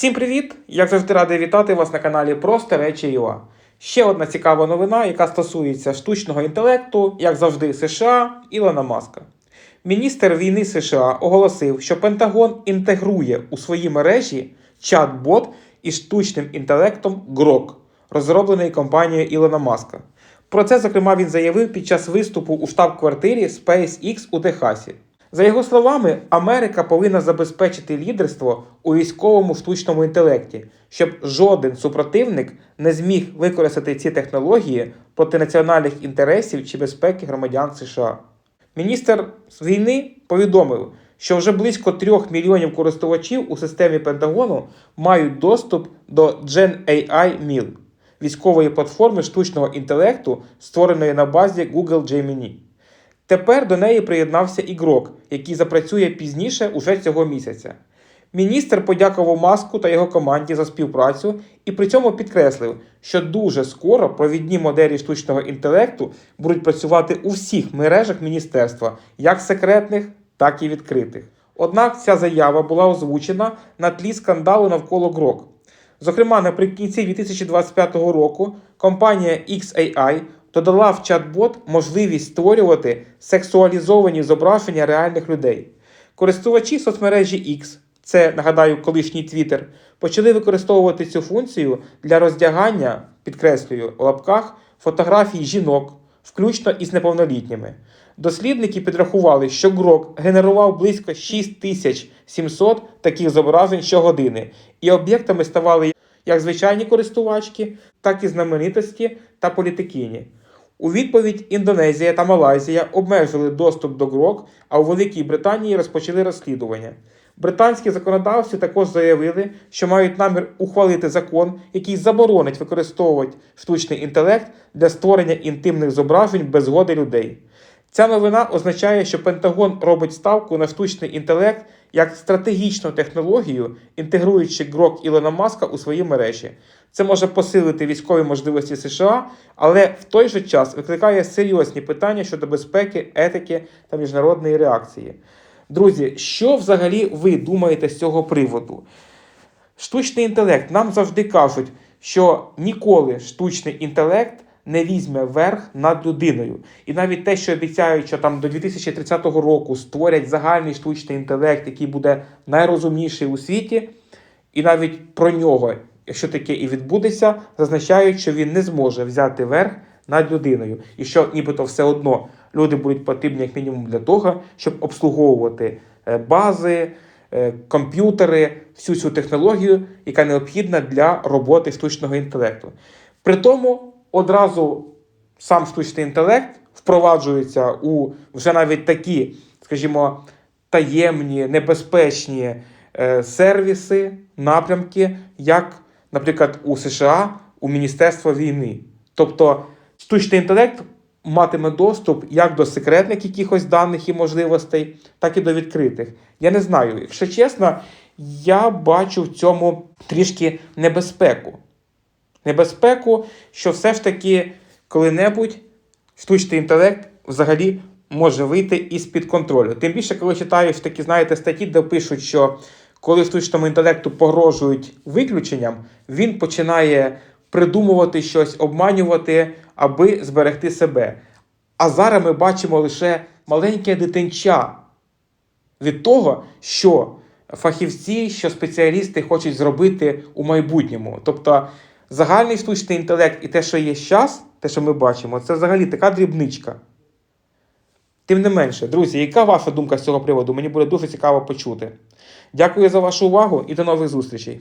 Всім привіт! Як завжди радий вітати вас на каналі Просто Речі ЮА. Ще одна цікава новина, яка стосується штучного інтелекту, як завжди, США Ілона Маска. Міністр війни США оголосив, що Пентагон інтегрує у свої мережі чат-бот із штучним інтелектом Grok, розроблений компанією Ілона Маска. Про це, зокрема, він заявив під час виступу у штаб-квартирі SpaceX у Техасі. За його словами, Америка повинна забезпечити лідерство у військовому штучному інтелекті, щоб жоден супротивник не зміг використати ці технології проти національних інтересів чи безпеки громадян США. Міністр війни повідомив, що вже близько 3 мільйонів користувачів у системі Пентагону мають доступ до GenAI Mill – військової платформи штучного інтелекту, створеної на базі Google Gemini. Тепер до неї приєднався ігрок, який запрацює пізніше уже цього місяця. Міністр подякував Маску та його команді за співпрацю і при цьому підкреслив, що дуже скоро провідні моделі штучного інтелекту будуть працювати у всіх мережах міністерства, як секретних, так і відкритих. Однак ця заява була озвучена на тлі скандалу навколо ГРОК. Зокрема, наприкінці 2025 року компанія XAI додала в чат-бот можливість створювати сексуалізовані зображення реальних людей. Користувачі соцмережі X, це нагадаю колишній Twitter, почали використовувати цю функцію для роздягання, підкреслюю, у лапках фотографій жінок, включно із неповнолітніми. Дослідники підрахували, що Грок генерував близько 6700 таких зображень щогодини, і об'єктами ставали як звичайні користувачки, так і знаменитості та політикині. У відповідь Індонезія та Малайзія обмежили доступ до ГРОК, а у Великій Британії розпочали розслідування. Британські законодавці також заявили, що мають намір ухвалити закон, який заборонить використовувати штучний інтелект для створення інтимних зображень без згоди людей. Ця новина означає, що Пентагон робить ставку на штучний інтелект як стратегічну технологію, інтегруючи ГРОК Ілона Маска у свої мережі. Це може посилити військові можливості США, але в той же час викликає серйозні питання щодо безпеки, етики та міжнародної реакції. Друзі, що взагалі ви думаєте з цього приводу? Штучний інтелект нам завжди кажуть, що ніколи штучний інтелект не візьме верх над людиною. І навіть те, що обіцяють, що там до 2030 року створять загальний штучний інтелект, який буде найрозумніший у світі, і навіть про нього, якщо таке і відбудеться, зазначають, що він не зможе взяти верх над людиною, і що нібито все одно люди будуть потрібні як мінімум для того, щоб обслуговувати е, бази, е, комп'ютери, всю цю технологію, яка необхідна для роботи штучного інтелекту. При тому одразу сам штучний інтелект впроваджується у вже навіть такі, скажімо, таємні, небезпечні е, сервіси, напрямки, як, наприклад, у США у Міністерство війни. Тобто штучний інтелект матиме доступ як до секретних якихось даних і можливостей, так і до відкритих. Я не знаю, якщо чесно, я бачу в цьому трішки небезпеку. Небезпеку, що все ж таки коли-небудь штучний інтелект взагалі може вийти із-під контролю. Тим більше, коли читаєш такі, знаєте, статті, де пишуть, що коли штучному інтелекту погрожують виключенням, він починає придумувати щось, обманювати, аби зберегти себе. А зараз ми бачимо лише маленьке дитинча від того, що фахівці, що спеціалісти хочуть зробити у майбутньому. Тобто загальний штучний інтелект і те, що є зараз, те, що ми бачимо, це взагалі така дрібничка. Тим не менше, друзі, яка ваша думка з цього приводу? Мені буде дуже цікаво почути. Дякую за вашу увагу і до нових зустрічей.